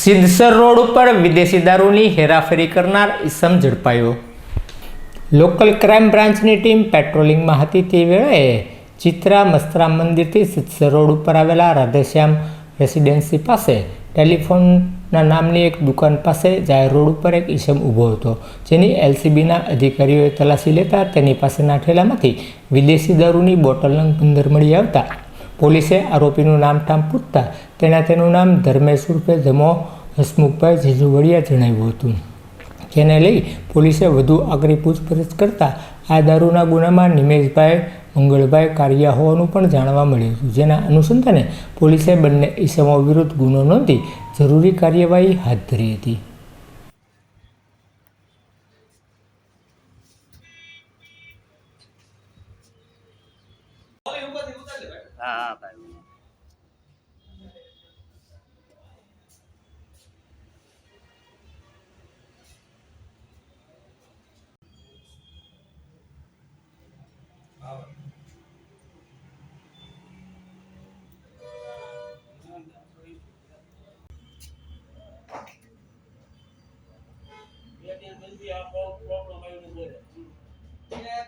Siddhsar road ઉપર વિદેશી દારૂની હેરાફેરી કરનાર ઈસમ ઝડપાયો. લોકલ ક્રાઇમ બ્રાન્ચની ટીમ પેટ્રોલિંગમાં હતી તે વેળાએ ચિત્રા મસ્તરામ મંદિરથી સિદ્ધસર રોડ ઉપર આવેલા રાધેશ્યામ રેસિડેન્સી પાસે ટેલિફોનના નામની એક દુકાન પાસે જાહેર રોડ ઉપર એક ઈસમ ઊભો હતો, જેની એલસીબીના અધિકારીઓએ તલાશી લેતા તેની પાસેના ઠેલામાંથી વિદેશી દારૂની બોટલ પંદર મળી આવતા. પોલીસે આરોપીનું નામ ઠામ પૂછતા તેના તેનું નામ ધર્મેશ ઉર્ફે ધમો હસમુખભાઈ જીજુવડિયા જણાવ્યું હતું. જેને લઈ પોલીસે વધુ આગળ પૂછપરછ કરતા આ દારૂના ગુનામાં નિમેશભાઈ, મંગળભાઈ કારિયા હોવાનું પણ જાણવા મળ્યું હતું. જેના અનુસંધાને પોલીસે બંને ઈસમો વિરુદ્ધ ગુનો નોંધી જરૂરી કાર્યવાહી હાથ ધરી હતી. હા હા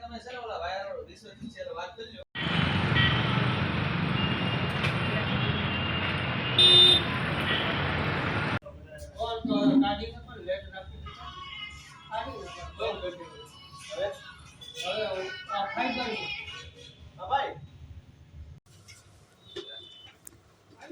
તમે છે ઓલા વાયર રિસર્ચ વાત કરજો કોણ લેટ રાખી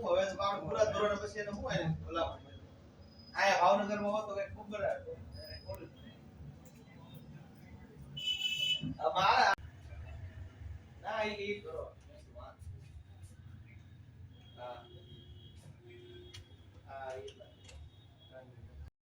હું હવે બાળ પૂરા ધોરણે પછી એને હું એને કરી. આયા ભાવનગરમાં હોત કઈ ખૂબ બરાબર. આ ના એ કરો